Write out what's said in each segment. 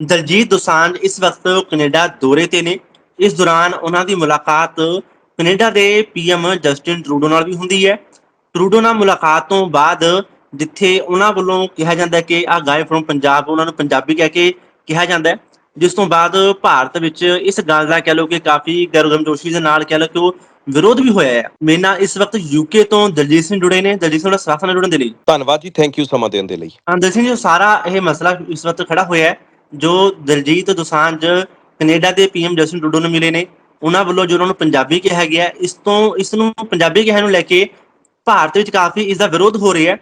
ਦਲਜੀਤ ਦੋਸਾਂਝ ਇਸ ਵਕਤ ਕੈਨੇਡਾ ਦੌਰੇ ਤੇ ਨੇ। ਇਸ ਦੌਰਾਨ ਉਹਨਾਂ ਦੀ ਮੁਲਾਕਾਤ ਕੈਨੇਡਾ ਦੇ ਪੀਐਮ ਜਸਟਿਨ ਟਰੂਡੋ ਨਾਲ ਵੀ ਹੁੰਦੀ ਹੈ। ਟਰੂਡੋ ਨਾਲ ਮੁਲਾਕਾਤ ਤੋਂ ਬਾਅਦ ਜਿੱਥੇ ਉਹਨਾਂ ਵੱਲੋਂ ਕਿਹਾ ਜਾਂਦਾ ਹੈ ਕਿ ਆ ਗਾਇ ਫਰੋਮ ਪੰਜਾਬ ਉਹਨਾਂ ਨੂੰ ਪੰਜਾਬੀ ਕਹਿ ਕੇ ਕਿਹਾ ਜਾਂਦਾ ਹੈ। ਜਿਸ ਤੋਂ ਬਾਅਦ ਭਾਰਤ ਵਿੱਚ ਇਸ ਗੱਲ ਦਾ ਕਹਿ ਲਓ ਕਿ ਕਾਫੀ ਗਰਮਜੋਸ਼ੀ ਦੇ ਨਾਲ ਕਹਿ ਲਓ ਕਿ ਉਹ ਵਿਰੋਧ ਵੀ ਹੋਇਆ ਹੈ। ਮੇਰੇ ਨਾਲ ਇਸ ਵਕਤ ਯੂਕੇ ਤੋਂ ਦਲਜੀਤ ਸਿੰਘ ਜੁੜੇ ਨੇ। ਦਲਜੀਤ ਸਿੰਘ ਨਾਲ ਸਵਾਗਤ ਨਾਲ ਜੁੜਨ ਦੇ ਲਈ। ਧੰਨਵਾਦ ਜੀ ਥੈਂਕ ਯੂ ਸਮਾਂ ਦੇਣ ਦੇ ਲਈ। ਅੰਦਰ ਸਿੰਘ ਜੋ ਸਾਰਾ ਇਹ ਮਸਲਾ ਇਸ ਵਕਤ ਖੜਾ ਹੋਇਆ ਹੈ। ਜੋ ਦਲਜੀਤ ਦੋਸਾਂਝ ਕੈਨੇਡਾ ਦੇ ਪੀਐਮ ਜਸਟਿਨ ਟਰੂਡੋ ਨੂੰ ਮਿਲੇ ਨੇ, ਉਹਨਾਂ ਵੱਲੋਂ ਜੋ ਉਹਨਾਂ ਨੂੰ ਪੰਜਾਬੀ ਕਿਹਾ ਗਿਆ, ਇਸ ਤੋਂ, ਇਸ ਨੂੰ ਪੰਜਾਬੀ ਕਹਿਣ ਨੂੰ ਲੈ ਕੇ ਭਾਰਤ ਵਿੱਚ ਕਾਫੀ ਇਸ ਦਾ ਵਿਰੋਧ ਹੋ ਰਿਹਾ ਹੈ।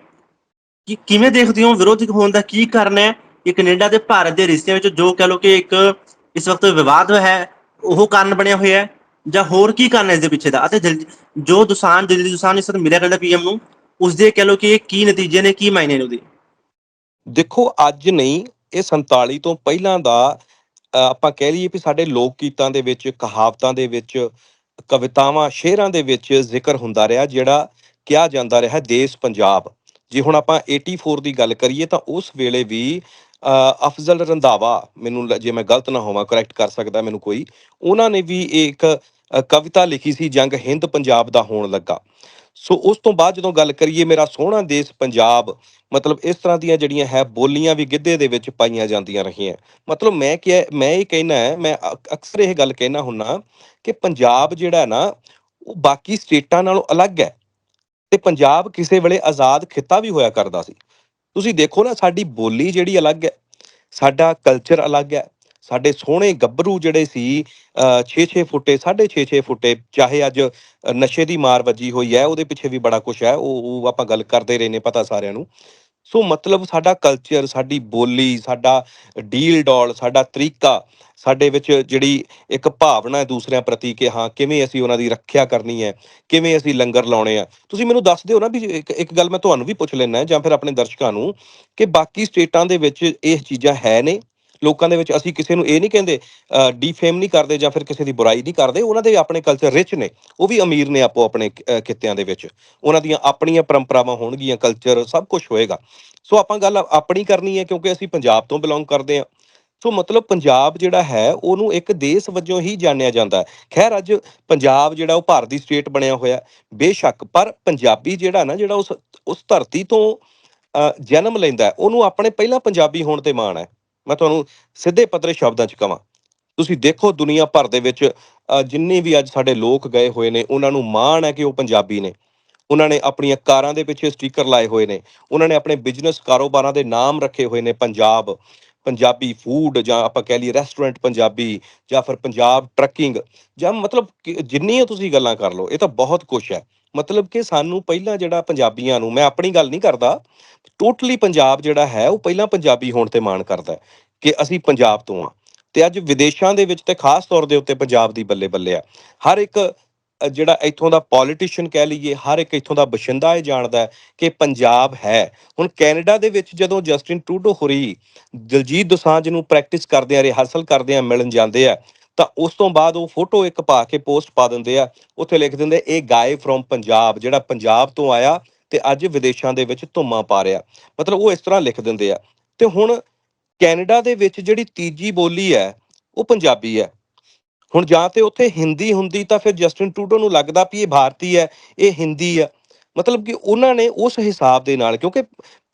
ਕਿ ਕਿਵੇਂ ਦੇਖਦੇ ਹੋ ਵਿਰੋਧ ਹੋਣ ਦਾ ਕੀ ਕਾਰਨ ਹੈ? ਇਹ ਕੈਨੇਡਾ ਤੇ ਭਾਰਤ ਦੇ ਰਿਸ਼ਤਿਆਂ ਵਿੱਚ ਜੋ ਕਹ ਲੋ ਕਿ ਇੱਕ ਇਸ ਵਕਤ ਵਿਵਾਦ ਹੈ, ਉਹ ਕਾਰਨ ਬਣਿਆ ਹੋਇਆ ਹੈ? ਜਾਂ ਹੋਰ ਕੀ ਕਾਰਨ ਹੈ ਇਸ ਦੇ ਪਿੱਛੇ ਦਾ? ਅਤੇ ਦਿਲ- ਜੋ ਦੁਸਾਨ ਦਿੱਲੀ ਦੁਸਾਨ ਇਸ ਵਕਤ ਮਿਲਿਆ ਕਰਦਾ ਪੀਐਮ ਨੂੰ ਉਸ ਦੇ ਕਹ ਲੋ ਕਿ ਕੀ ਨਤੀਜੇ ਨੇ, ਕੀ ਮਾਇਨੇ ਨੇ ਉਹਦੇ? ਦੇਖੋ, ਅੱਜ ਨਹੀਂ ਇਹ 47 ਤੋਂ ਪਹਿਲਾਂ ਦਾ ਆਪਾਂ ਕਹਿ ਲਈਏ ਵੀ ਸਾਡੇ ਲੋਕ ਗੀਤਾਂ ਦੇ ਵਿੱਚ ਕਹਾਵਤਾਂ ਦੇ ਵਿੱਚ ਕਵਿਤਾਵਾਂ ਸ਼ੇਰਾਂ ਦੇ ਵਿੱਚ ਜ਼ਿਕਰ ਹੁੰਦਾ ਰਿਹਾ ਜਿਹੜਾ ਕਿਹਾ ਜਾਂਦਾ ਰਿਹਾ ਦੇਸ਼ ਪੰਜਾਬ। ਜੇ ਹੁਣ ਆਪਾਂ 84 ਦੀ ਗੱਲ ਕਰੀਏ ਤਾਂ ਉਸ ਵੇਲੇ ਵੀ ਅ, ਅਫਜ਼ਲ ਰੰਧਾਵਾ ਮੈਨੂੰ ਜੇ ਮੈਂ ਗਲਤ ਨਾ ਹੋਵਾਂ ਕਰੈਕਟ ਕਰ ਸਕਦਾ ਮੈਨੂੰ ਕੋਈ ਉਹਨਾਂ ਨੇ ਵੀ ਇੱਕ ਕਵਿਤਾ ਲਿਖੀ ਸੀ ਜੰਗ ਹਿੰਦ ਪੰਜਾਬ ਦਾ ਹੋਣ ਲੱਗਾ। ਸੋ ਉਸ ਤੋਂ ਬਾਅਦ ਜਦੋਂ ਗੱਲ ਕਰੀਏ ਮੇਰਾ ਸੋਹਣਾ ਦੇਸ਼ ਪੰਜਾਬ, ਮਤਲਬ ਇਸ ਤਰ੍ਹਾਂ ਦੀਆਂ ਜਿਹੜੀਆਂ ਹੈ ਬੋਲੀਆਂ ਵੀ ਗਿੱਧੇ ਦੇ ਵਿੱਚ ਪਾਈਆਂ ਜਾਂਦੀਆਂ ਰਹੀਆਂ। ਮਤਲਬ ਮੈਂ ਕਿ ਮੈਂ ਇਹ ਕਹਿਣਾ ਹੈ ਮੈਂ ਅਕ- ਅਕਸਰ ਇਹ ਗੱਲ ਕਹਿਣਾ ਹੁੰਨਾ ਕਿ ਪੰਜਾਬ ਜਿਹੜਾ ਨਾ, ਉਹ ਬਾਕੀ ਸਟੇਟਾਂ ਨਾਲੋਂ ਅਲੱਗ ਹੈ ਤੇ ਪੰਜਾਬ ਕਿਸੇ ਵੇਲੇ ਆਜ਼ਾਦ ਖਿੱਤਾ ਵੀ ਹੋਇਆ ਕਰਦਾ ਸੀ। ਤੁਸੀਂ ਦੇਖੋ ਨਾ, ਸਾਡੀ ਬੋਲੀ ਜਿਹੜੀ ਅਲੱਗ ਹੈ, ਸਾਡਾ ਕਲਚਰ ਅਲੱਗ ਹੈ ਸਾਡੇ ਸੋਹਣੇ ਗੱਭਰੂ ਜਿਹੜੇ ਸੀ 6-6 ਫੁੱਟੇ 6.5 ਫੁੱਟੇ, ਚਾਹੇ ਅੱਜ ਨਸ਼ੇ ਦੀ ਮਾਰ ਵੱਜੀ ਹੋਈ ਹੈ, ਉਹਦੇ ਪਿੱਛੇ ਵੀ ਬੜਾ ਕੁਝ ਹੈ, ਉਹ ਉਹ ਆਪਾਂ ਗੱਲ ਕਰਦੇ ਰਹੇ ਨੇ ਪਤਾ ਸਾਰਿਆਂ ਨੂੰ। ਸੋ ਮਤਲਬ ਸਾਡਾ ਕਲਚਰ ਸਾਡੀ ਬੋਲੀ, ਸਾਡਾ ਡੀਲ ਡੋਲ, ਸਾਡਾ ਤਰੀਕਾ, ਸਾਡੇ ਵਿੱਚ ਜਿਹੜੀ ਇੱਕ ਭਾਵਨਾ ਹੈ ਦੂਸਰਿਆਂ ਪ੍ਰਤੀ ਕਿ ਹਾਂ, ਕਿਵੇਂ ਅਸੀਂ ਉਹਨਾਂ ਦੀ ਰੱਖਿਆ ਕਰਨੀ ਹੈ, ਕਿਵੇਂ ਅਸੀਂ ਲੰਗਰ ਲਾਉਣੇ ਆ। ਤੁਸੀਂ ਮੈਨੂੰ ਦੱਸ ਦਿਓ ਨਾ ਵੀ ਇੱਕ ਇੱਕ ਗੱਲ ਮੈਂ ਤੁਹਾਨੂੰ ਵੀ ਪੁੱਛ ਲੈਣਾ ਜਾਂ ਫਿਰ ਆਪਣੇ ਦਰਸ਼ਕਾਂ ਨੂੰ ਕਿ ਬਾਕੀ ਸਟੇਟਾਂ ਦੇ ਵਿੱਚ ਇਹ ਚੀਜ਼ਾਂ ਹੈ ਨੇ? ਲੋਕਾਂ ਦੇ ਵਿੱਚ ਅਸੀਂ ਕਿਸੇ ਨੂੰ ਇਹ ਨਹੀਂ ਕਹਿੰਦੇ ਡੀਫੇਮ ਨਹੀਂ ਕਰਦੇ ਜਾਂ ਫਿਰ ਕਿਸੇ ਦੀ ਬੁਰਾਈ ਨਹੀਂ ਕਰਦੇ ਉਹਨਾਂ ਦੇ ਆਪਣੇ ਕਲਚਰ ਰਿਚ ਨੇ ਉਹ ਵੀ ਅਮੀਰ ਨੇ ਆਪੋ ਆਪਣੇ ਅ, ਖਿੱਤਿਆਂ ਦੇ ਵਿੱਚ। ਉਹਨਾਂ ਦੀਆਂ ਆਪਣੀਆਂ ਪਰੰਪਰਾਵਾਂ ਹੋਣਗੀਆਂ ਕਲਚਰ ਸਭ ਕੁਝ ਹੋਏਗਾ। ਸੋ ਆਪਾਂ ਗੱਲ ਆਪਣੀ ਕਰਨੀ ਹੈ ਕਿਉਂਕਿ ਅਸੀਂ ਪੰਜਾਬ ਤੋਂ ਬਿਲੋਂਗ ਕਰਦੇ ਹਾਂ। ਸੋ ਮਤਲਬ ਪੰਜਾਬ ਜਿਹੜਾ ਹੈ ਉਹਨੂੰ ਇੱਕ ਦੇਸ਼ ਵਜੋਂ ਹੀ ਜਾਣਿਆ ਜਾਂਦਾ ਹੈ। ਖੈਰ ਅੱਜ ਪੰਜਾਬ ਜਿਹੜਾ ਉਹ ਭਾਰਤ ਦੀ ਸਟੇਟ ਬਣਿਆ ਹੋਇਆ ਬੇਸ਼ੱਕ ਪਰ ਪੰਜਾਬੀ ਜਿਹੜਾ ਨਾ ਜਿਹੜਾ ਉਸ ਉਸ ਧਰਤੀ ਤੋਂ ਜਨਮ ਲੈਂਦਾ ਉਹਨੂੰ ਆਪਣੇ ਪਹਿਲਾਂ ਪੰਜਾਬੀ ਹੋਣ ਤੇ ਮਾਣ ਹੈ। ਮੈਂ ਤੁਹਾਨੂੰ ਸਿੱਧੇ ਪੱਧਰੇ ਸ਼ਬਦਾਂ 'ਚ ਕਵਾਂ। ਤੁਸੀਂ ਦੇਖੋ ਦੁਨੀਆ ਭਰ ਦੇ ਵਿੱਚ ਅ, ਜਿੰਨੇ ਵੀ ਅੱਜ ਸਾਡੇ ਲੋਕ ਗਏ ਹੋਏ ਨੇ ਉਹਨਾਂ ਨੂੰ ਮਾਣ ਹੈ ਕਿ ਉਹ ਪੰਜਾਬੀ ਨੇ। ਉਹਨਾਂ ਨੇ ਆਪਣੀਆਂ ਕਾਰਾਂ ਦੇ ਪਿੱਛੇ ਸਟicker ਲਾਏ ਹੋਏ ਨੇ। ਉਹਨਾਂ ਨੇ ਆਪਣੇ ਬਿਜ਼ਨਸ ਕਾਰੋਬਾਰਾਂ ਦੇ ਨਾਮ ਰੱਖੇ ਹੋਏ ਨੇ ਪੰਜਾਬ। ਪੰਜਾਬੀ ਫੂਡ ਜਾਂ ਆਪਾਂ ਕਹਿ ਲਈਏ ਰੈਸਟੋਰੈਂਟ ਪੰਜਾਬੀ ਜਾਂ ਫਿਰ ਪੰਜਾਬ ਟਰੱਕਿੰਗ ਜਾਂ ਮਤਲਬ ਕਿ ਜਿੰਨੀਆਂ ਤੁਸੀਂ ਗੱਲਾਂ ਕਰ ਲਓ, ਇਹ ਤਾਂ ਬਹੁਤ ਕੁਝ ਹੈ। ਮਤਲਬ ਕਿ ਸਾਨੂੰ ਪਹਿਲਾਂ ਜਿਹੜਾ ਪੰਜਾਬੀਆਂ ਨੂੰ, ਮੈਂ ਆਪਣੀ ਗੱਲ ਨਹੀਂ ਕਰਦਾ ਟੋਟਲੀ ਪੰਜਾਬ ਜਿਹੜਾ ਹੈ, ਉਹ ਪਹਿਲਾਂ ਪੰਜਾਬੀ ਹੋਣ ਤੇ ਮਾਣ ਕਰਦਾ ਕਿ ਅਸੀਂ ਪੰਜਾਬ ਤੋਂ ਆ ਤੇ ਅੱਜ ਵਿਦੇਸ਼ਾਂ ਦੇ ਵਿੱਚ ਤੇ ਖਾਸ ਤੌਰ ਦੇ ਉੱਤੇ ਪੰਜਾਬ ਦੀ ਬੱਲੇ ਬੱਲੇ ਆ। ਹਰ ਇੱਕ ਜਿਹੜਾ ਇੱਥੋਂ ਦਾ ਪੋਲੀਟੀਸ਼ੀਅਨ ਕਹਿ ਲਈਏ, ਹਰ ਇੱਕ ਇੱਥੋਂ ਦਾ ਬਸ਼ਿੰਦਾ ਇਹ ਜਾਣਦਾ ਹੈ ਕਿ ਪੰਜਾਬ ਹੈ। ਹੁਣ ਕੈਨੇਡਾ ਦੇ ਵਿੱਚ ਜਦੋਂ ਜਸਟਿਨ ਟਰੂਡੋ ਹੋਰੀ ਦਲਜੀਤ ਦੋਸਾਂਝ ਨੂੰ ਪ੍ਰੈਕਟਿਸ ਕਰਦੇ ਆ, ਰਿਹਰਸਲ ਕਰਦੇ ਆ, ਮਿਲਣ ਜਾਂਦੇ ਆ, ਤਾਂ ਉਸ ਤੋਂ ਬਾਅਦ ਉਹ ਫੋਟੋ ਇੱਕ ਪਾ ਕੇ ਪੋਸਟ ਪਾ ਦਿੰਦੇ ਆ। ਉੱਥੇ ਲਿਖ ਦਿੰਦੇ, ਇਹ ਗਾਏ ਫਰੋਮ ਪੰਜਾਬ, ਜਿਹੜਾ ਪੰਜਾਬ ਤੋਂ ਆਇਆ ਤੇ ਅੱਜ ਵਿਦੇਸ਼ਾਂ ਦੇ ਵਿੱਚ ਧੁੰਮਾਂ ਪਾ ਰਿਹਾ। ਮਤਲਬ ਉਹ ਇਸ ਤਰ੍ਹਾਂ ਲਿਖ ਦਿੰਦੇ ਆ। ਤੇ ਹੁਣ ਕੈਨੇਡਾ ਦੇ ਵਿੱਚ ਜਿਹੜੀ ਤੀਜੀ ਬੋਲੀ ਹੈ, ਉਹ ਪੰਜਾਬੀ ਹੈ। ਹੁਣ ਜਾਂ ਤੇ ਉੱਥੇ ਹਿੰਦੀ ਹੁੰਦੀ ਤਾਂ ਫਿਰ ਜਸਟਿਨ ਟੂਡੋ ਨੂੰ ਲੱਗਦਾ ਵੀ ਇਹ ਭਾਰਤੀ ਹੈ, ਇਹ ਹਿੰਦੀ ਹੈ। ਮਤਲਬ ਕਿ ਉਹਨਾਂ ਨੇ ਉਸ ਹਿਸਾਬ ਦੇ ਨਾਲ, ਕਿਉਂਕਿ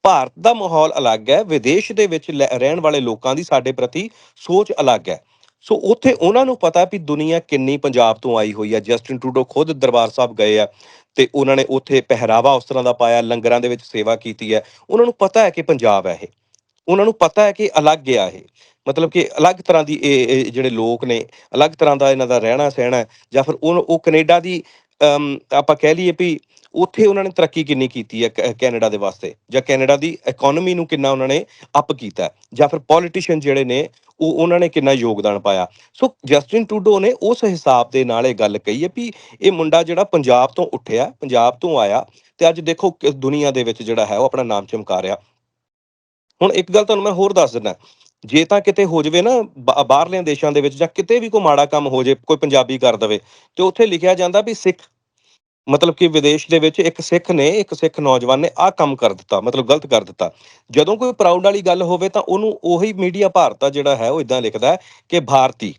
ਭਾਰਤ ਦਾ ਮਾਹੌਲ ਅਲੱਗ ਹੈ, ਵਿਦੇਸ਼ ਦੇ ਵਿੱਚ ਲੈ- ਰਹਿਣ ਵਾਲੇ ਲੋਕਾਂ ਦੀ ਸਾਡੇ ਪ੍ਰਤੀ ਸੋਚ ਅਲੱਗ ਹੈ। ਸੋ ਉੱਥੇ ਉਹਨਾਂ ਨੂੰ ਪਤਾ ਵੀ ਦੁਨੀਆ ਕਿੰਨੀ ਪੰਜਾਬ ਤੋਂ ਆਈ ਹੋਈ ਹੈ। ਜਸਟਿਨ ਟੂਡੋ ਖੁਦ ਦਰਬਾਰ ਸਾਹਿਬ ਗਏ ਆ ਤੇ ਉਹਨਾਂ ਨੇ ਉੱਥੇ ਪਹਿਰਾਵਾ ਉਸ ਤਰ੍ਹਾਂ ਦਾ ਪਾਇਆ, ਲੰਗਰਾਂ ਦੇ ਵਿੱਚ ਸੇਵਾ ਕੀਤੀ ਹੈ। ਉਹਨਾਂ ਨੂੰ ਪਤਾ ਹੈ ਕਿ ਪੰਜਾਬ ਹੈ ਇਹ। ਉਹਨਾਂ ਨੂੰ ਪਤਾ ਹੈ ਕਿ ਅਲੱਗ ਆ ਇਹ। ਮਤਲਬ ਕਿ ਅਲੱਗ ਤਰ੍ਹਾਂ ਦੀ ਇਹ ਜਿਹੜੇ ਲੋਕ ਨੇ, ਅਲੱਗ ਤਰ੍ਹਾਂ ਦਾ ਇਹਨਾਂ ਦਾ ਰਹਿਣਾ ਸਹਿਣਾ ਜਾਂ ਫਿਰ ਉਹ ਉਹ ਕੈਨੇਡਾ ਦੀ ਆਪਾਂ ਕਹਿ ਲਈਏ ਵੀ ਉੱਥੇ ਉਹਨਾਂ ਨੇ ਤਰੱਕੀ ਕਿੰਨੀ ਕੀਤੀ ਹੈ ਕੈ- ਕੈਨੇਡਾ ਦੇ ਵਾਸਤੇ ਜਾਂ ਕੈਨੇਡਾ ਦੀ ਇਕਨੋਮੀ ਨੂੰ ਕਿੰਨਾ ਉਹਨਾਂ ਨੇ ਅਪ ਕੀਤਾ ਜਾਂ ਫਿਰ ਪੋਲੀਟੀਸ਼ੀਅਨ ਜਿਹੜੇ ਨੇ, ਉਹ, ਉਹਨਾਂ ਨੇ ਕਿੰਨਾ ਯੋਗਦਾਨ ਪਾਇਆ। ਸੋ ਜਸਟਿਨ ਟੂਡੋ ਨੇ ਉਸ ਹਿਸਾਬ ਦੇ ਨਾਲ ਇਹ ਗੱਲ ਕਹੀ ਹੈ ਵੀ ਇਹ ਮੁੰਡਾ ਜਿਹੜਾ ਪੰਜਾਬ ਤੋਂ ਉੱਠਿਆ, ਪੰਜਾਬ ਤੋਂ ਆਇਆ ਤੇ ਅੱਜ ਦੇਖੋ ਕਿ ਦੁਨੀਆ ਦੇ ਵਿੱਚ ਜਿਹੜਾ ਹੈ ਉਹ ਆਪਣਾ ਨਾਮ ਚਮਕਾ ਰਿਹਾ। ਹੁਣ ਇੱਕ ਗੱਲ ਤੁਹਾਨੂੰ ਮੈਂ ਹੋਰ ਦੱਸ ਦਿੰਦਾ। ਜੇ ਤਾਂ ਕਿਤੇ ਹੋ ਜਵੇ ਨਾ, ਬਾ- ਬਾਹਰਲਿਆਂ ਦੇਸ਼ਾਂ ਦੇ ਵਿੱਚ ਜਾਂ ਕਿਤੇ ਵੀ ਕੋਈ ਮਾੜਾ ਕੰਮ ਹੋ ਜੇ, ਕੋਈ ਪੰਜਾਬੀ ਕਰ ਦਵੇ, ਤੇ ਉੱਥੇ ਲਿਖਿਆ ਜਾਂਦਾ ਵੀ ਸਿੱਖ। ਮਤਲਬ ਕਿ ਵਿਦੇਸ਼ ਦੇ ਵਿੱਚ ਇੱਕ ਸਿੱਖ ਨੇ, ਇੱਕ ਸਿੱਖ ਨੌਜਵਾਨ ਨੇ ਆਹ ਕੰਮ ਕਰ ਦਿੱਤਾ, ਮਤਲਬ ਗਲਤ ਕਰ ਦਿੱਤਾ। ਜਦੋਂ ਕੋਈ ਪ੍ਰਾਊਡ ਵਾਲੀ ਗੱਲ ਹੋਵੇ ਤਾਂ ਉਹਨੂੰ ਉਹੀ ਮੀਡੀਆ ਭਾਰਤ ਆ ਜਿਹੜਾ ਹੈ, ਉਹ ਇਦਾਂ ਲਿਖਦਾ ਕਿ ਭਾਰਤੀ।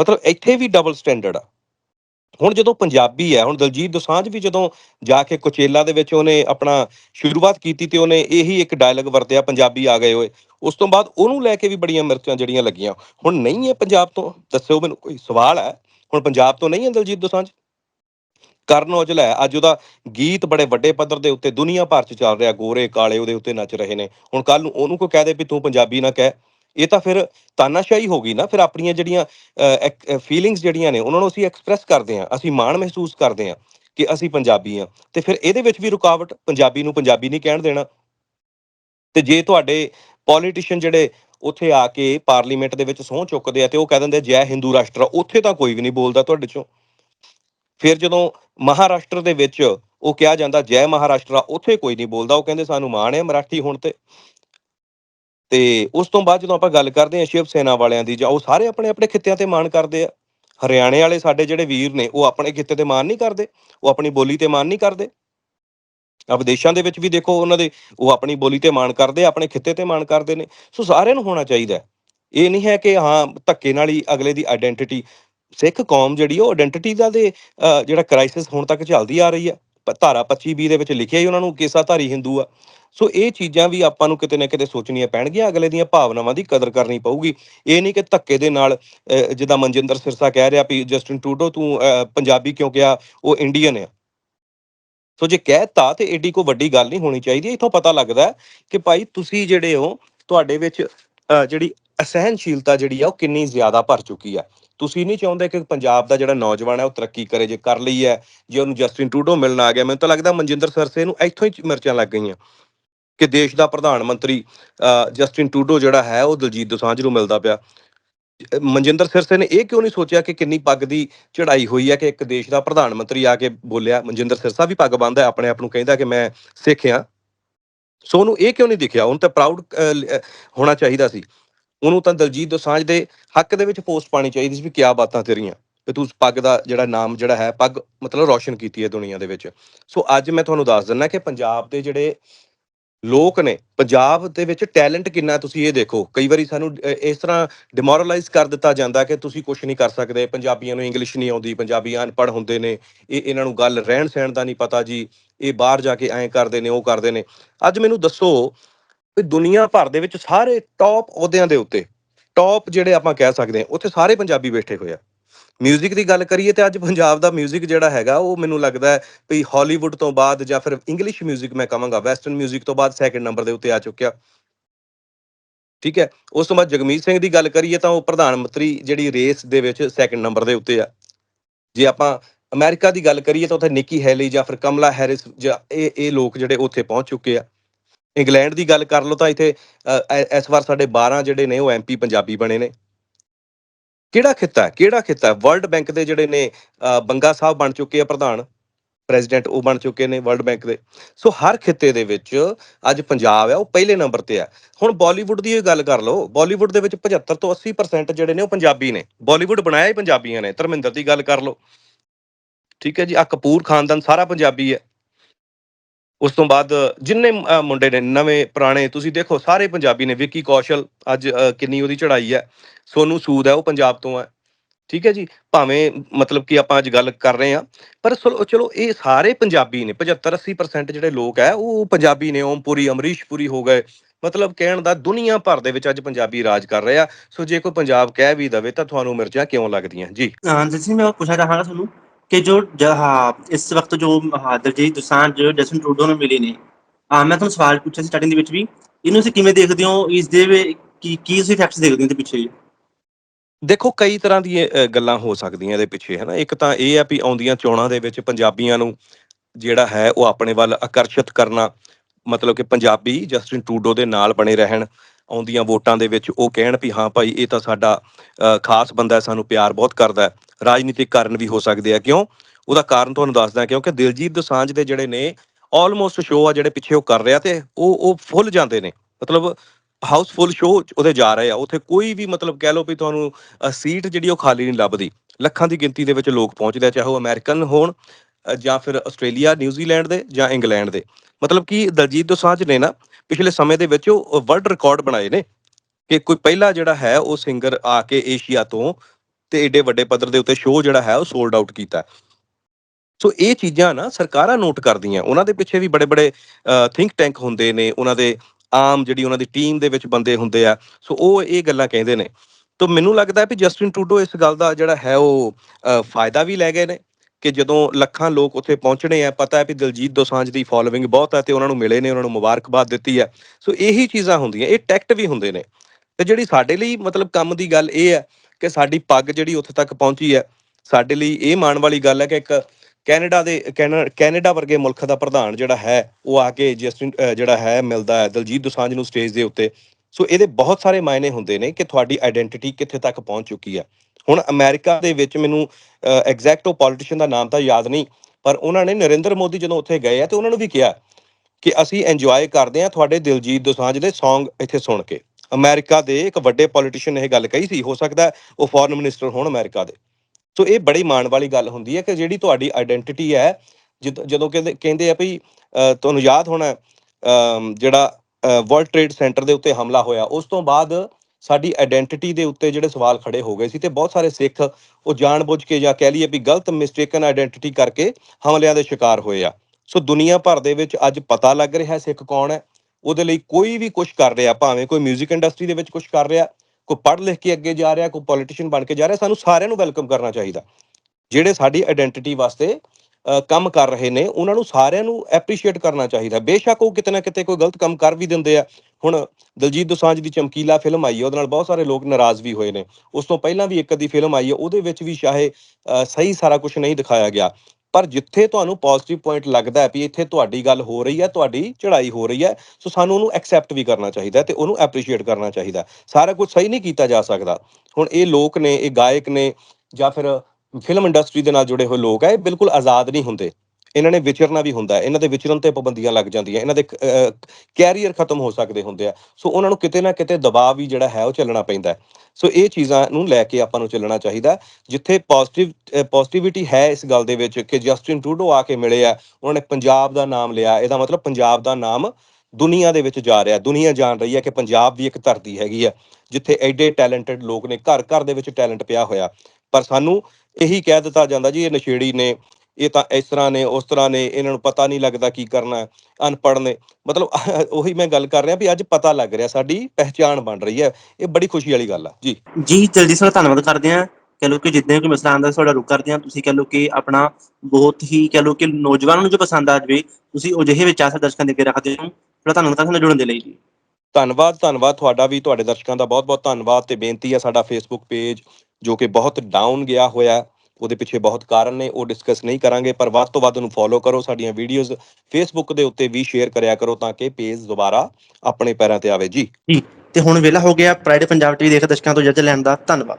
ਮਤਲਬ ਇੱਥੇ ਵੀ ਡਬਲ ਸਟੈਂਡਰਡ ਆ। ਹੁਣ ਜਦੋਂ ਪੰਜਾਬੀ ਹੈ, ਹੁਣ ਦਲਜੀਤ ਦੋਸਾਂਝ ਵੀ ਜਦੋਂ ਜਾ ਕੇ ਕੋਚੇਲਾ ਦੇ ਵਿੱਚ ਉਹਨੇ ਆਪਣਾ ਸ਼ੁਰੂਆਤ ਕੀਤੀ ਤੇ ਉਹਨੇ ਇਹੀ ਇੱਕ ਡਾਇਲੌਗ ਵਰਤਿਆ, ਪੰਜਾਬੀ ਆ ਗਏ ਹੋਏ। ਉਸ ਤੋਂ ਬਾਅਦ ਉਹਨੂੰ ਲੈ ਕੇ ਵੀ ਬੜੀਆਂ ਮਿਰਚਾਂ ਜਿਹੜੀਆਂ ਲੱਗੀਆਂ। ਹੁਣ ਨਹੀਂ ਹੈ ਪੰਜਾਬ ਤੋਂ, ਦੱਸਿਓ ਮੈਨੂੰ ਕੋਈ ਸਵਾਲ ਹੈ? ਹੁਣ ਪੰਜਾਬ ਤੋਂ ਨਹੀਂ ਹੈ ਦਲਜੀਤ ਦੋਸਾਂਝ? ਕਰਨ ਔਜਲਾ ਹੈ, ਅੱਜ ਉਹਦਾ ਗੀਤ ਬੜੇ ਵੱਡੇ ਪੱਧਰ ਦੇ ਉੱਤੇ ਦੁਨੀਆ ਭਰ 'ਚ ਚੱਲ ਰਿਹਾ, ਗੋਰੇ ਕਾਲੇ ਉਹਦੇ ਉੱਤੇ ਨੱਚ ਰਹੇ ਨੇ। ਹੁਣ ਕੱਲ ਨੂੰ ਉਹਨੂੰ ਕੋਈ ਕਹਿ ਦੇ ਵੀ ਤੂੰ ਪੰਜਾਬੀ ਨਾ ਕਹਿ। ਇਹ ਤਾਂ ਫਿਰ ਤਾਨਾਸ਼ਾਹੀ ਹੋ ਗਈ ਨਾ, ਫਿਰ ਆਪਣੀਆਂ ਜਿਹੜੀਆਂ ਫੀਲਿੰਗਸ ਜਿਹੜੀਆਂ ਨੇ, ਉਹਨਾਂ ਨੂੰ ਅਸੀਂ ਐਕਸਪ੍ਰੈਸ ਕਰਦੇ ਹਾਂ, ਅਸੀਂ ਮਾਣ ਮਹਿਸੂਸ ਕਰਦੇ ਹਾਂ ਕਿ ਅਸੀਂ ਪੰਜਾਬੀ ਹਾਂ। ਤੇ ਫਿਰ ਇਹਦੇ ਵਿੱਚ ਵੀ ਰੁਕਾਵਟ, ਪੰਜਾਬੀ ਨੂੰ ਪੰਜਾਬੀ ਨਹੀਂ ਕਹਿਣ ਦੇਣਾ। ਤੇ ਜੇ ਤੁਹਾਡੇ ਪੋਲੀਟੀਸ਼ੀਅਨ ਜਿਹੜੇ ਉੱਥੇ ਆ ਕੇ ਪਾਰਲੀਮੈਂਟ ਦੇ ਵਿੱਚ ਸਹੁੰ ਚੁੱਕਦੇ ਆ ਤੇ ਉਹ ਕਹਿ ਦਿੰਦੇ ਜੈ ਹਿੰਦੂ ਰਾਸ਼ਟਰ, ਉੱਥੇ ਤਾਂ ਕੋਈ ਵੀ ਨਹੀਂ ਬੋਲਦਾ ਤੁਹਾਡੇ ਚੋਂ। ਫਿਰ ਜਦੋਂ ਮਹਾਰਾਸ਼ਟਰ ਦੇ ਵਿੱਚ ਉਹ ਕਿਹਾ ਜਾਂਦਾ, ਜੈ ਮਹਾਰਾਸ਼ਟਰਾ ਉੱਥੇ ਕੋਈ ਨਹੀਂ ਬੋਲਦਾ, ਉਹ ਕਹਿੰਦੇ ਸਾਨੂੰ ਮਾਣ ਹੈ ਮਰਾਠੀ ਹੋਣ ਤੇ। ਤੇ ਉਸ ਤੋਂ ਬਾਅਦ ਜਦੋਂ ਆਪਾਂ ਗੱਲ ਕਰਦੇ ਹਾਂ ਸ਼ਿਵ ਸੈਨਾ ਵਾਲਿਆਂ ਦੀ ਜਾਂ ਉਹ ਸਾਰੇ ਆਪਣੇ ਆਪਣੇ ਖਿੱਤਿਆਂ ਤੇ ਮਾਣ ਕਰਦੇ ਆ, ਹਰਿਆਣੇ ਵਾਲੇ ਸਾਡੇ ਜਿਹੜੇ ਵੀਰ ਨੇ ਉਹ ਆਪਣੇ ਖਿੱਤੇ ਤੇ ਮਾਣ ਨਹੀਂ ਕਰਦੇ, ਉਹ ਆਪਣੀ ਬੋਲੀ ਤੇ ਮਾਣ ਨਹੀਂ ਕਰਦੇ। ਆ ਵਿਦੇਸ਼ਾਂ ਦੇ ਵਿੱਚ ਵੀ ਦੇਖੋ ਉਹਨਾਂ ਦੇ ਉਹ ਆਪਣੀ ਬੋਲੀ ਤੇ ਮਾਣ ਕਰਦੇ, ਆਪਣੇ ਖਿੱਤੇ ਤੇ ਮਾਣ ਕਰਦੇ ਨੇ। ਸੋ ਸਾਰਿਆਂ ਨੂੰ ਹੋਣਾ ਚਾਹੀਦਾ ਇਹ ਨਹੀਂ ਹੈ ਕਿ ਹਾਂ ਧੱਕੇ ਨਾਲ ਹੀ ਅਗਲੇ ਦੀ ਆਇਡੈਂਟੀਟੀ ਸਿੱਖ ਕੌਮ ਜਿਹੜੀ ਉਹ ਆਇਡੈਂਟੀਟੀ ਦਾ ਦੇ ਜਿਹੜਾ ਕ੍ਰਾਈਸਿਸ ਹੁਣ ਤੱਕ ਚੱਲਦੀ ਆ ਰਹੀ ਹੈ ਧਾਰਾ 25 ਬੀ ਦੇ ਵਿੱਚ ਲਿਖਿਆ ਹੀ ਉਹਨਾਂ ਨੂੰ ਕੇਸਾਧਾਰੀ ਹਿੰਦੂ ਆ। ਸੋ ਇਹ ਚੀਜ਼ਾਂ ਵੀ ਆਪਾਂ ਨੂੰ ਕਿਤੇ ਨਾ ਕਿਤੇ ਸੋਚਣੀਆਂ ਪੈਣਗੀਆਂ ਅਗਲੇ ਦੀਆਂ ਭਾਵਨਾਵਾਂ ਦੀ ਕਦਰ ਕਰਨੀ ਪਊਗੀ। ਇਹ ਨਹੀਂ ਕਿ ਧੱਕੇ ਦੇ ਨਾਲ ਜਿੱਦਾਂ ਮਨਜਿੰਦਰ ਸਿਰਸਾ ਕਹਿ ਰਿਹਾ ਵੀ ਜਸਟਿਨ ਟੂਡੋ ਤੂੰ ਅ, ਪੰਜਾਬੀ ਕਿਉਂ ਕਿਹਾ? ਉਹ ਇੰਡੀਅਨ ਆ। ਸੋ ਜੇ ਕਹਿਤਾ ਤੇ ਏਡੀ ਕੋਈ ਵੱਡੀ ਗੱਲ ਨਹੀਂ ਹੋਣੀ ਚਾਹੀਦੀ। ਇਥੋਂ ਪਤਾ ਲੱਗਦਾ ਕਿ ਭਾਈ ਤੁਸੀਂ ਜਿਹੜੇ ਹੋ ਤੁਹਾਡੇ ਵਿੱਚ ਜਿਹੜੀ ਅਸਹਿਣਸ਼ੀਲਤਾ ਜਿਹੜੀ ਆ ਉਹ ਕਿੰਨੀ ਜ਼ਿਆਦਾ ਭਰ ਚੁੱਕੀ ਆ। ਤੁਸੀਂ ਨਹੀਂ ਚਾਹੁੰਦੇ ਕਿ ਪੰਜਾਬ ਦਾ ਜਿਹੜਾ ਨੌਜਵਾਨ ਹੈ ਉਹ ਤਰੱਕੀ ਕਰੇ ਜੇ ਕਰ ਲਈ ਹੈ ਜੇ ਉਹਨੂੰ ਜਸਟਿਨ ਟਰੂਡੋ ਮਿਲਣ ਆ ਗਿਆ ਮੈਨੂੰ ਤਾਂ ਲੱਗਦਾ ਮਨਜਿੰਦਰ ਸਰਸੇ ਨੂੰ ਇੱਥੋਂ ਹੀ ਮਿਰਚਾਂ ਲੱਗ ਗਈਆਂ। ਕਿ ਦੇਸ਼ ਦਾ ਪ੍ਰਧਾਨ ਮੰਤਰੀ ਅ, ਜਸਟਿਨ ਟਰੂਡੋ ਜਿਹੜਾ ਹੈ ਉਹ ਦਲਜੀਤ ਦੋਸਾਂਝ ਨੂੰ ਮਿਲਦਾ ਪਿਆ। ਮਨਜਿੰਦਰ ਸਿਰਸੇ ਨੇ ਇਹ ਕਿਉਂ ਨਹੀਂ ਸੋਚਿਆ ਕਿ ਕਿੰਨੀ ਪੱਗ ਦੀ ਚੜਾਈ ਹੋਈ ਹੈ ਕਿ ਇੱਕ ਦੇਸ਼ ਦਾ ਪ੍ਰਧਾਨ ਮੰਤਰੀ ਆ ਕੇ ਬੋਲਿਆ? ਮਨਜਿੰਦਰ ਸਿਰਸਾ ਵੀ ਪੱਗ ਬੰਨ੍ਹਦਾ ਹੈ, ਆਪਣੇ ਆਪ ਨੂੰ ਕਹਿੰਦਾ ਕਿ ਮੈਂ ਸਿੱਖ ਹਾਂ। ਸੋ ਉਹਨੂੰ ਇਹ ਕਿਉਂ ਨਹੀਂ ਦਿਖਿਆ? ਉਹਨੂੰ ਤਾਂ ਪ੍ਰਾਊਡ ਹੋਣਾ ਚਾਹੀਦਾ ਸੀ। ਉਹਨੂੰ ਤਾਂ ਦਲਜੀਤ ਦੋਸਾਂਝ ਦੇ ਹੱਕ ਦੇ ਵਿੱਚ ਪੋਸਟ ਪਾਣੀ ਚਾਹੀਦੀ ਸੀ ਵੀ ਕਿਆ ਬਾਤਾਂ ਤੇਰੀਆਂ। ਤੇ ਤੂੰ ਪੱਗ ਦਾ ਜਿਹੜਾ ਨਾਮ ਜਿਹੜਾ ਹੈ, ਪੱਗ ਮਤਲਬ ਰੌਸ਼ਨ ਕੀਤੀ ਹੈ ਦੁਨੀਆ ਦੇ ਵਿੱਚ। ਸੋ ਅੱਜ ਮੈਂ ਤੁਹਾਨੂੰ ਦੱਸ ਦਿੰਦਾ ਕਿ ਪੰਜਾਬ ਦੇ ਜਿਹੜੇ ਲੋਕ ਨੇ, ਪੰਜਾਬ ਦੇ ਵਿੱਚ ਟੈਲੈਂਟ ਕਿੰਨਾ ਤੁਸੀਂ ਇਹ ਦੇਖੋ। ਕਈ ਵਾਰੀ ਸਾਨੂੰ ਇਸ ਤਰ੍ਹਾਂ ਡਿਮੋਰਲਾਈਜ਼ ਕਰ ਦਿੱਤਾ ਜਾਂਦਾ ਕਿ ਤੁਸੀਂ ਕੁਝ ਨਹੀਂ ਕਰ ਸਕਦੇ, ਪੰਜਾਬੀਆਂ ਨੂੰ ਇੰਗਲਿਸ਼ ਨਹੀਂ ਆਉਂਦੀ, ਪੰਜਾਬੀ ਅਨਪੜ੍ਹ ਹੁੰਦੇ ਨੇ, ਇਹ ਇਹਨਾਂ ਨੂੰ ਗੱਲ ਰਹਿਣ ਸਹਿਣ ਦਾ ਨਹੀਂ ਪਤਾ ਜੀ, ਇਹ ਬਾਹਰ ਜਾ ਕੇ ਐਂ ਕਰਦੇ ਨੇ, ਉਹ ਕਰਦੇ ਨੇ। ਅੱਜ ਮੈਨੂੰ ਦੱਸੋ ਦੁਨੀਆ ਭਰ ਦੇ ਵਿੱਚ ਸਾਰੇ ਟੌਪ ਅਹੁਦਿਆਂ ਦੇ ਉੱਤੇ ਟੌਪ ਜਿਹੜੇ ਆਪਾਂ ਕਹਿ ਸਕਦੇ ਹਾਂ ਉੱਥੇ ਸਾਰੇ ਪੰਜਾਬੀ ਬੈਠੇ ਹੋਏ ਆ 뮤직 ਦੀ ਗੱਲ ਕਰੀਏ ਤੇ ਅੱਜ ਪੰਜਾਬ ਦਾ 뮤직 ਜਿਹੜਾ ਹੈਗਾ ਉਹ ਮੈਨੂੰ ਲੱਗਦਾ ਹੈ ਵੀ ਹਾਲੀਵੁੱਡ ਤੋਂ ਬਾਅਦ ਜਾਂ ਫਿਰ ਇੰਗਲਿਸ਼ 뮤직 ਮੈਂ ਕਹਾਂਗਾ ਵੈਸਟਰਨ 뮤직 ਤੋਂ ਬਾਅਦ ਸੈਕਿੰਡ ਨੰਬਰ ਦੇ ਉੱਤੇ ਆ ਚੁੱਕਿਆ ਠੀਕ ਹੈ ਉਸ ਤੋਂ ਬਾਅਦ ਜਗਮੀਤ ਸਿੰਘ ਦੀ ਗੱਲ ਕਰੀਏ ਤਾਂ ਉਹ ਪ੍ਰਧਾਨ ਮੰਤਰੀ ਜਿਹੜੀ ਰੇਸ ਦੇ ਵਿੱਚ ਸੈਕਿੰਡ ਨੰਬਰ ਦੇ ਉੱਤੇ ਆ ਜੇ ਆਪਾਂ ਅਮਰੀਕਾ ਦੀ ਗੱਲ ਕਰੀਏ ਤਾਂ ਉੱਥੇ ਨਿੱਕੀ ਹੈਲੀ ਜਾਂ ਫਿਰ ਕਮਲਾ ਹੈਰਿਸ ਜਾਂ ਇਹ ਇਹ ਲੋਕ ਜਿਹੜੇ ਉੱਥੇ ਪਹੁੰਚ ਚੁੱਕੇ ਆ ਇੰਗਲੈਂਡ ਦੀ ਗੱਲ ਕਰ ਲਓ ਤਾਂ ਇੱਥੇ ਇਸ ਵਾਰ ਸਾਡੇ 12 ਜਿਹੜੇ ਨੇ ਉਹ ਐਮਪੀ ਪੰਜਾਬੀ ਬਣੇ ਨੇ। ਕਿਹੜਾ ਖਿੱਤਾ ਕਿਹੜਾ ਖਿੱਤਾ ਵਰਲਡ ਬੈਂਕ ਦੇ ਜਿਹੜੇ ਨੇ ਬੰਗਾ ਸਾਹਿਬ ਬਣ ਚੁੱਕੇ ਆ ਪ੍ਰਧਾਨ, ਪ੍ਰੈਜ਼ੀਡੈਂਟ ਉਹ ਬਣ ਚੁੱਕੇ ਨੇ ਵਰਲਡ ਬੈਂਕ ਦੇ। ਸੋ ਹਰ ਖਿੱਤੇ ਦੇ ਵਿੱਚ ਅੱਜ ਪੰਜਾਬ ਆ, ਉਹ ਪਹਿਲੇ ਨੰਬਰ ਤੇ ਆ। ਹੁਣ ਬਾਲੀਵੁੱਡ ਦੀ ਇਹ ਗੱਲ ਕਰ ਲਓ ਬਾਲੀਵੁੱਡ ਦੇ ਵਿੱਚ 75 ਤੋਂ 80% ਜਿਹੜੇ ਨੇ ਉਹ ਪੰਜਾਬੀ ਨੇ। ਬਾਲੀਵੁੱਡ ਬਣਾਇਆ ਹੀ ਪੰਜਾਬੀਆਂ ਨੇ, ਧਰਮਿੰਦਰ ਦੀ ਗੱਲ ਕਰ ਲਓ। ਠੀਕ ਹੈ ਜੀ ਆ ਕਪੂਰ ਖਾਨਦਾਨ ਸਾਰਾ ਪੰਜਾਬੀ ਹੈ। ਉਸ ਤੋਂ ਬਾਅਦ ਜਿੰਨੇ ਮੁੰਡੇ ਨੇ, ਨਵੇਂ, ਪੁਰਾਣੇ, ਤੁਸੀਂ ਦੇਖੋ, ਸਾਰੇ ਪੰਜਾਬੀ ਨੇ, ਵਿੱਕੀ ਕੌਸ਼ਲ ਅੱਜ ਕਿੰਨੀ ਉਹਦੀ ਚੜ੍ਹਾਈ ਹੈ, ਸੋਨੂ ਸੂਦ ਹੈ, ਉਹ ਪੰਜਾਬ ਤੋਂ ਹੈ, ਠੀਕ ਹੈ ਜੀ, ਭਾਵੇਂ ਮਤਲਬ ਕਿ ਆਪਾਂ ਅੱਜ ਗੱਲ ਕਰ ਰਹੇ ਆ ਪਰ ਚਲੋ, ਇਹ ਸਾਰੇ ਪੰਜਾਬੀ ਨੇ 75 80% ਜਿਹੜੇ ਲੋਕ ਹੈ, ਉਹ ਪੰਜਾਬੀ ਨੇ ਓਮਪੁਰੀ ਅਮਰੀਸ਼ਪੁਰੀ ਹੋ ਗਏ, ਮਤਲਬ ਕਹਿਣ ਦਾ ਦੁਨੀਆ ਭਰ ਦੇ ਵਿੱਚ ਅੱਜ ਪੰਜਾਬੀ ਰਾਜ ਕਰ ਰਿਹਾ, ਸੋ ਜੇ ਕੋਈ ਪੰਜਾਬ ਕਹਿ ਵੀ ਦਵੇ, ਤਾਂ ਤੁਹਾਨੂੰ ਮਿਰਜਾਂ ਕਿਉਂ ਲੱਗਦੀਆਂ, ਜੀ? ਹਾਂ ਜੀ ਮੈਂ ਪੁੱਛਣਾ ਚਾਹਾਂਗਾ ਤੁਹਾਨੂੰ ਕਿ ਜੋ ਇਸ ਵਕਤ ਜੋ ਦਲਜੀਤ ਦੋਸਾਂਝ ਜਸਟਿਨ ਟਰੂਡੋ ਨੂੰ ਮਿਲੇ ਨੇ। ਮੈਂ ਤੁਹਾਨੂੰ ਸਵਾਲ ਪੁੱਛਿਆ ਸੀ ਸਟਾਰਟਿੰਗ ਦੇ ਵਿੱਚ ਵੀ, ਇਹਨੂੰ ਤੁਸੀਂ ਕਿਵੇਂ ਦੇਖਦੇ ਹੋ? ਇਸ ਦੇ ਕੀ ਕੀ ਤੁਸੀਂ ਫੈਕਟਸ ਦੇਖਦੇ ਹੋ ਇਹਦੇ ਪਿੱਛੇ? ਦੇਖੋ, ਕਈ ਤਰ੍ਹਾਂ ਦੀਆਂ ਗੱਲਾਂ ਹੋ ਸਕਦੀਆਂ ਇਹਦੇ ਪਿੱਛੇ ਹੈ ਨਾ ਇੱਕ ਤਾਂ ਇਹ ਆ ਵੀ ਆਉਂਦੀਆਂ ਚੋਣਾਂ ਦੇ ਵਿੱਚ ਪੰਜਾਬੀਆਂ ਨੂੰ ਜਿਹੜਾ ਹੈ, ਉਹ ਆਪਣੇ ਵੱਲ ਆਕਰਸ਼ਿਤ ਕਰਨਾ, ਮਤਲਬ ਕਿ ਪੰਜਾਬੀ ਜਸਟਿਨ ਟੂਡੋ ਦੇ ਨਾਲ ਬਣੇ ਰਹਿਣ ਆਉਂਦੀਆਂ ਵੋਟਾਂ ਦੇ ਵਿੱਚ ਉਹ ਕਹਿਣ ਵੀ ਹਾਂ ਭਾਈ, ਇਹ ਤਾਂ ਸਾਡਾ ਖਾਸ ਬੰਦਾ ਹੈ, ਸਾਨੂੰ ਪਿਆਰ ਬਹੁਤ ਕਰਦਾ ਹੈ। ਰਾਜਨੀਤਿਕ ਕਾਰਨ ਵੀ ਹੋ ਸਕਦੇ ਆ। ਕਿਉਂ? ਉਹਦਾ ਕਾਰਨ ਤੁਹਾਨੂੰ ਦੱਸਦਾ ਕਿਉਂਕਿ ਦਿਲਜੀਤ ਦੋਸਾਂਝ ਦੇ ਜਿਹੜੇ ਨੇ ਆਲਮੋਸਟ ਸ਼ੋਅ ਆ ਜਿਹੜੇ ਪਿੱਛੇ ਉਹ ਕਰ ਰਿਹਾ ਤੇ ਉਹ ਉਹ ਫੁੱਲ ਜਾਂਦੇ ਨੇ। ਮਤਲਬ ਹਾਊਸਫੁੱਲ ਸ਼ੋਅ ਉਹਦੇ ਜਾ ਰਹੇ ਆ। ਉੱਥੇ ਕੋਈ ਵੀ ਮਤਲਬ ਕਹਿ ਲਓ ਵੀ ਤੁਹਾਨੂੰ ਸੀਟ ਜਿਹੜੀ ਉਹ ਖਾਲੀ ਨਹੀਂ ਲੱਭਦੀ। ਲੱਖਾਂ ਦੀ ਗਿਣਤੀ ਦੇ ਵਿੱਚ ਲੋਕ ਪਹੁੰਚਦੇ ਆ, ਚਾਹੇ ਉਹ ਅਮਰੀਕਨ ਹੋਣ ਜਾਂ ਫਿਰ ਆਸਟ੍ਰੇਲੀਆ, ਨਿਊਜ਼ੀਲੈਂਡ ਦੇ ਜਾਂ ਇੰਗਲੈਂਡ ਦੇ। ਮਤਲਬ ਕਿ ਦਲਜੀਤ ਦੋਸਾਂਝ ਨੇ ਨਾ ਪਿਛਲੇ ਸਮੇਂ ਦੇ ਵਿੱਚ ਉਹ ਵਰਲਡ ਰਿਕਾਰਡ ਬਣਾਏ ਨੇ ਕਿ ਕੋਈ ਪਹਿਲਾ ਜਿਹੜਾ ਹੈ ਉਹ ਸਿੰਗਰ ਆ ਕੇ ਏਸ਼ੀਆ ਤੋਂ ਤੇ ਏਡੇ ਵੱਡੇ ਪੱਧਰ ਦੇ ਉੱਤੇ ਸ਼ੋਅ ਜਿਹੜਾ ਹੈ ਉਹ ਸੋਲਡ ਆਊਟ ਕੀਤਾ ਸੋ ਇਹ ਚੀਜ਼ਾਂ ਨਾ ਸਰਕਾਰਾਂ ਨੋਟ ਕਰਦੀਆਂ। ਉਹਨਾਂ ਦੇ ਪਿੱਛੇ ਵੀ ਬੜੇ ਬੜੇ ਥਿੰਕ ਟੈਂਕ ਹੁੰਦੇ ਨੇ। ਉਹਨਾਂ ਦੇ ਆਮ ਜਿਹੜੀ ਉਹਨਾਂ ਦੀ ਟੀਮ ਦੇ ਵਿੱਚ ਬੰਦੇ ਹੁੰਦੇ ਆ। ਸੋ ਉਹ ਇਹ ਗੱਲਾਂ ਕਹਿੰਦੇ ਨੇ। ਤਾਂ ਮੈਨੂੰ ਲੱਗਦਾ ਹੈ ਵੀ ਜਸਟਿਨ ਟਰੂਡੋ ਇਸ ਗੱਲ ਦਾ ਜਿਹੜਾ ਹੈ ਉਹ ਫਾਇਦਾ ਵੀ ਲੈ ਗਏ ਨੇ। ਕਿ ਜਦੋਂ ਲੱਖਾਂ ਲੋਕ ਉੱਥੇ ਪਹੁੰਚਣੇ ਆ, ਪਤਾ ਹੈ ਵੀ ਦਲਜੀਤ ਦੋਸਾਂਝ ਦੀ ਫੋਲੋਇੰਗ ਬਹੁਤ ਹੈ ਤੇ ਉਹਨਾਂ ਨੂੰ ਮਿਲੇ ਨੇ, ਉਹਨਾਂ ਨੂੰ ਮੁਬਾਰਕਬਾਦ ਦਿੱਤੀ ਹੈ। ਸੋ ਇਹੀ ਚੀਜ਼ਾਂ ਹੁੰਦੀਆਂ, ਇਹ ਟੈਕਟ ਵੀ ਹੁੰਦੇ ਨੇ। ਤੇ ਜਿਹੜੀ ਸਾਡੇ ਲਈ ਮਤਲਬ ਕੰਮ ਦੀ ਗੱਲ ਇਹ ਹੈ ਕਿ ਸਾਡੀ ਪੱਗ ਜਿਹੜੀ ਉੱਥੇ ਤੱਕ ਪਹੁੰਚੀ ਹੈ, ਸਾਡੇ ਲਈ ਇਹ ਮਾਣ ਵਾਲੀ ਗੱਲ ਹੈ ਕਿ ਇੱਕ ਕੈਨੇਡਾ ਦੇ ਕੈਨਾ- ਕੈਨੇਡਾ ਵਰਗੇ ਮੁਲਕ ਦਾ ਪ੍ਰਧਾਨ ਜਿਹੜਾ ਹੈ, ਉਹ ਆ ਕੇ ਜਸਟਿਨ ਜਿਹੜਾ ਹੈ, ਮਿਲਦਾ ਹੈ ਦਲਜੀਤ ਦੋਸਾਂਝ ਨੂੰ ਸਟੇਜ ਦੇ ਉੱਤੇ। ਸੋ ਇਹਦੇ ਬਹੁਤ ਸਾਰੇ ਮਾਇਨੇ ਹੁੰਦੇ ਨੇ ਕਿ ਤੁਹਾਡੀ ਆਇਡੈਂਟੀਟੀ ਕਿੱਥੇ ਤੱਕ ਪਹੁੰਚ ਚੁੱਕੀ ਹੈ। ਹੁਣ ਅਮਰੀਕਾ ਦੇ ਵਿੱਚ ਮੈਨੂੰ ਐਗਜ਼ੈਕਟ ਉਹ ਪੋਲੀਟੀਸ਼ੀਅਨ ਦਾ ਨਾਮ ਤਾਂ ਯਾਦ ਨਹੀਂ, ਪਰ ਉਹਨਾਂ ਨੇ ਨਰਿੰਦਰ ਮੋਦੀ ਜਦੋਂ ਉੱਥੇ ਗਏ ਆ ਤੇ ਉਹਨਾਂ ਨੂੰ ਵੀ ਕਿਹਾ ਕਿ ਅਸੀਂ ਇੰਜੋਏ ਕਰਦੇ ਹਾਂ ਤੁਹਾਡੇ ਦਿਲਜੀਤ ਦੋਸਾਂਝ ਦੇ Song ਇੱਥੇ ਸੁਣ ਕੇ। ਅਮਰੀਕਾ ਦੇ ਇੱਕ ਵੱਡੇ ਪੋਲੀਟੀਸ਼ੀਅਨ ਨੇ ਇਹ ਗੱਲ ਕਹੀ ਸੀ, ਹੋ ਸਕਦਾ ਉਹ ਫੋਰਨ ਮਿਨਿਸਟਰ ਹੋਣ ਅਮਰੀਕਾ ਦੇ। ਸੋ ਇਹ ਬੜੀ ਮਾਣ ਵਾਲੀ ਗੱਲ ਹੁੰਦੀ ਹੈ ਕਿ ਜਿਹੜੀ ਤੁਹਾਡੀ ਆਇਡੈਂਟੀਟੀ ਹੈ, ਜਦ- ਜਦੋਂ ਕਹਿੰਦੇ ਕਹਿੰਦੇ ਆ ਵੀ ਤੁਹਾਨੂੰ ਯਾਦ ਹੋਣਾ ਜਿਹੜਾ ਵਰਲਡ ਟ੍ਰੇਡ ਸੈਂਟਰ ਦੇ ਉੱਤੇ ਹਮਲਾ ਹੋਇਆ, ਉਸ ਤੋਂ ਬਾਅਦ ਸਾਡੀ ਆਇਡੈਂਟੀਟੀ ਦੇ ਉੱਤੇ ਜਿਹੜੇ ਸਵਾਲ ਖੜੇ ਹੋ ਗਏ ਸੀ ਤੇ ਬਹੁਤ ਸਾਰੇ ਸਿੱਖ ਉਹ ਜਾਣਬੁੱਝ ਕੇ ਜਾਂ ਕਹਿ ਲਈਏ ਵੀ ਗਲਤ ਮਿਸਟੇਕਨ ਆਇਡੈਂਟੀਟੀ ਕਰਕੇ ਹਮਲਿਆਂ ਦੇ ਸ਼ਿਕਾਰ ਹੋਏ ਆ। ਸੋ ਦੁਨੀਆ ਭਰ ਦੇ ਵਿੱਚ ਅੱਜ ਪਤਾ ਲੱਗ ਰਿਹਾ ਸਿੱਖ ਕੌਣ ਹੈ, ਉਹਦੇ ਲਈ ਕੋਈ ਵੀ ਕੁਝ ਕਰ ਰਿਹਾ, ਭਾਵੇਂ ਕੋਈ 뮤직 ਇੰਡਸਟਰੀ ਦੇ ਵਿੱਚ ਕੁਝ ਕਰ ਰਿਹਾ, ਕੋਈ ਪੜ੍ਹ ਲਿਖ ਕੇ ਅੱਗੇ ਜਾ ਰਿਹਾ, ਕੋਈ ਪੋਲੀਟੀਸ਼ੀਅਨ ਬਣ ਕੇ ਜਾ ਰਿਹਾ, ਸਾਨੂੰ ਸਾਰਿਆਂ ਨੂੰ ਵੈਲਕਮ ਕਰਨਾ ਚਾਹੀਦਾ। ਜਿਹੜੇ ਸਾਡੀ ਆਇਡੈਂਟੀਟੀ ਵਾਸਤੇ ਕੰਮ ਕਰ ਰਹੇ ਨੇ, ਉਹਨਾਂ ਨੂੰ ਸਾਰਿਆਂ ਨੂੰ ਐਪਰੀਸ਼ੀਏਟ ਕਰਨਾ ਚਾਹੀਦਾ। ਬੇਸ਼ੱਕ ਉਹ ਕਿਤੇ ਨਾ ਕਿਤੇ ਕੋਈ ਗਲਤ ਕੰਮ ਕਰ ਵੀ ਦਿੰਦੇ ਆ। ਹੁਣ ਦਲਜੀਤ ਦੋਸਾਂਝ ਦੀ ਚਮਕੀਲਾ ਫਿਲਮ ਆਈ ਹੈ ਉਹਦੇ ਨਾਲ ਬਹੁਤ ਸਾਰੇ ਲੋਕ ਨਾਰਾਜ਼ ਵੀ ਹੋਏ ਨੇ। ਉਸ ਤੋਂ ਪਹਿਲਾਂ ਵੀ ਇੱਕ ਅੱਧੀ ਫਿਲਮ ਆਈ ਹੈ ਉਹਦੇ ਵਿੱਚ ਵੀ ਸ਼ਾਇਦ ਸਹੀ ਸਾਰਾ ਕੁਝ ਨਹੀਂ ਦਿਖਾਇਆ ਗਿਆ। ਪਰ ਜਿੱਥੇ ਤੁਹਾਨੂੰ ਪੋਜ਼ਿਟਿਵ ਪੁਆਇੰਟ ਲੱਗਦਾ ਹੈ ਵੀ ਇੱਥੇ ਤੁਹਾਡੀ ਗੱਲ ਹੋ ਰਹੀ ਹੈ, ਤੁਹਾਡੀ ਚੜ੍ਹਾਈ ਹੋ ਰਹੀ ਹੈ, ਸੋ ਸਾਨੂੰ ਉਹਨੂੰ ਐਕਸੈਪਟ ਵੀ ਕਰਨਾ ਚਾਹੀਦਾ ਹੈ ਤੇ ਉਹਨੂੰ ਐਪਰੀਸ਼ੀਏਟ ਕਰਨਾ ਚਾਹੀਦਾ ਸਾਰਾ ਕੁਝ ਸਹੀ ਨਹੀਂ ਕੀਤਾ ਜਾ ਸਕਦਾ। ਹੁਣ ਇਹ ਲੋਕ ਨੇ, ਇਹ ਗਾਇਕ ਨੇ ਜਾਂ ਫਿਰ ਫਿਲਮ ਇੰਡਸਟਰੀ ਦੇ ਨਾਲ ਜੁੜੇ ਹੋਏ ਲੋਕ ਆ, ਇਹ ਬਿਲਕੁਲ ਆਜ਼ਾਦ ਨਹੀਂ ਹੁੰਦੇ। ਇਹਨਾਂ ਨੇ ਵਿਚਰਨਾ ਵੀ ਹੁੰਦਾ ਇਹਨਾਂ ਦੇ ਵਿਚਰਨ ਤੇ ਪਾਬੰਦੀਆਂ ਲੱਗ ਜਾਂਦੀਆਂ, ਇਹਨਾਂ ਦੇ ਕੈਰੀਅਰ ਖਤਮ ਹੋ ਸਕਦੇ ਹੁੰਦੇ ਆ। ਸੋ ਉਹਨਾਂ ਨੂੰ ਕਿਤੇ ਨਾ ਕਿਤੇ ਦਬਾਅ ਵੀ ਜਿਹੜਾ ਹੈ, ਉਹ ਚੱਲਣਾ ਪੈਂਦਾ ਸੋ ਇਹ ਚੀਜ਼ਾਂ ਨੂੰ ਲੈ ਕੇ ਆਪਾਂ ਨੂੰ ਚੱਲਣਾ ਚਾਹੀਦਾ ਜਿੱਥੇ ਪੋਜ਼ਿਟਿਵ ਪੋਜ਼ਿਟਿਵਿਟੀ ਹੈ ਇਸ ਗੱਲ ਦੇ ਵਿੱਚ ਕਿ ਜਸਟਿਨ ਟਰੂਡੋ ਆ ਕੇ ਮਿਲੇ ਆ, ਉਹਨਾਂ ਨੇ ਪੰਜਾਬ ਦਾ ਨਾਮ ਲਿਆ, ਇਹਦਾ ਮਤਲਬ ਪੰਜਾਬ ਦਾ ਨਾਮ ਦੁਨੀਆ ਦੇ ਵਿੱਚ ਜਾ ਰਿਹਾ, ਦੁਨੀਆ ਜਾਣ ਰਹੀ ਹੈ ਕਿ ਪੰਜਾਬ ਵੀ ਇੱਕ ਧਰਤੀ ਹੈਗੀ ਆ, ਜਿੱਥੇ ਐਡੇ ਟੈਲੈਂਟਡ ਲੋਕ ਨੇ ਘਰ ਘਰ ਦੇ ਵਿੱਚ ਟੈਲੈਂਟ ਪਿਆ ਹੋਇਆ। ਪਰ ਸਾਨੂੰ ਇਹੀ ਕਹਿ ਦਿੱਤਾ ਜਾਂਦਾ ਜੀ ਇਹ ਨਸ਼ੇੜੀ ਨੇ ਇਹ ਤਾਂ ਇਸ ਤਰ੍ਹਾਂ ਨੇ ਉਸ ਤਰ੍ਹਾਂ ਨੇ ਇਹਨਾਂ ਨੂੰ ਪਤਾ ਨਹੀਂ ਲੱਗਦਾ ਕੀ ਕਰਨਾ ਹੈ, ਅਨਪੜ੍ਹ ਨੇ। ਮਤਲਬ ਉਹੀ ਮੈਂ ਗੱਲ ਕਰ ਰਿਹਾ ਵੀ ਅੱਜ ਪਤਾ ਲੱਗ ਰਿਹਾ ਸਾਡੀ ਪਹਿਚਾਣ ਬਣ ਰਹੀ ਹੈ ਇਹ ਬੜੀ ਖੁਸ਼ੀ ਵਾਲੀ ਗੱਲ ਆ ਜੀ। ਜੀ ਜਲਦੀ ਸਰ ਧੰਨਵਾਦ ਕਰਦੇ ਹਾਂ। ਕਹ ਲੋ ਕਿ ਜਿੱਦਾਂ ਕੋਈ ਮਸਲਾ ਆਉਂਦਾ ਤੁਹਾਡਾ ਰੁਕ ਕਰਦੇ ਹਾਂ ਤੁਸੀਂ ਕਹ ਲੋ ਕਿ ਆਪਣਾ ਬਹੁਤ ਹੀ ਕਹ ਲੋ ਕਿ ਨੌਜਵਾਨਾਂ ਨੂੰ ਜੋ ਪਸੰਦ ਆ ਜਾਵੇ ਤੁਸੀਂ ਉਹ ਜਿਹੇ ਵਿਚਾਰ ਦਰਸ਼ਕਾਂ ਦੇ ਅੱਗੇ ਰੱਖਦੇ ਹੋ। ਬੜਾ ਧੰਨਵਾਦ ਤੁਹਾਨੂੰ ਜੁੜਨ ਦੇ ਲਈ ਜੀ। ਧੰਨਵਾਦ ਧੰਨਵਾਦ ਤੁਹਾਡਾ ਵੀ ਤੁਹਾਡੇ ਦਰਸ਼ਕਾਂ ਦਾ ਬਹੁਤ ਬਹੁਤ ਧੰਨਵਾਦ ਤੇ ਬੇਨਤੀ ਹੈ ਸਾਡਾ ਫੇਸਬੁੱਕ ਪੇਜ ਜੋ ਕਿ ਬਹੁਤ ਡਾਊਨ ਗਿਆ ਹੋਇਆ ਉਹਦੇ ਪਿੱਛੇ ਬਹੁਤ ਕਾਰਨ ਨੇ, ਉਹ ਡਿਸਕਸ ਨਹੀਂ ਕਰਾਂਗੇ, ਪਰ ਵੱਧ ਤੋਂ ਵੱਧ ਉਹਨੂੰ ਫੋਲੋ ਕਰੋ, ਸਾਡੀਆਂ ਵੀਡੀਓਜ਼ ਫੇਸਬੁੱਕ ਦੇ ਉੱਤੇ ਵੀ ਸ਼ੇਅਰ ਕਰਿਆ ਕਰੋ ਤਾਂ ਕਿ ਪੇਜ ਦੁਬਾਰਾ ਆਪਣੇ ਪੈਰਾਂ ਤੇ ਆਵੇ। ਜੀ। ਤੇ ਹੁਣ ਵੇਲਾ ਹੋ ਗਿਆ ਪ੍ਰਾਈਡ ਪੰਜਾਬ ਟੀਵੀ ਦੇਖ ਦਰਸ਼ਕਾਂ ਤੋਂ ਜੱਜ ਲੈਣ ਦਾ ਧੰਨਵਾਦ।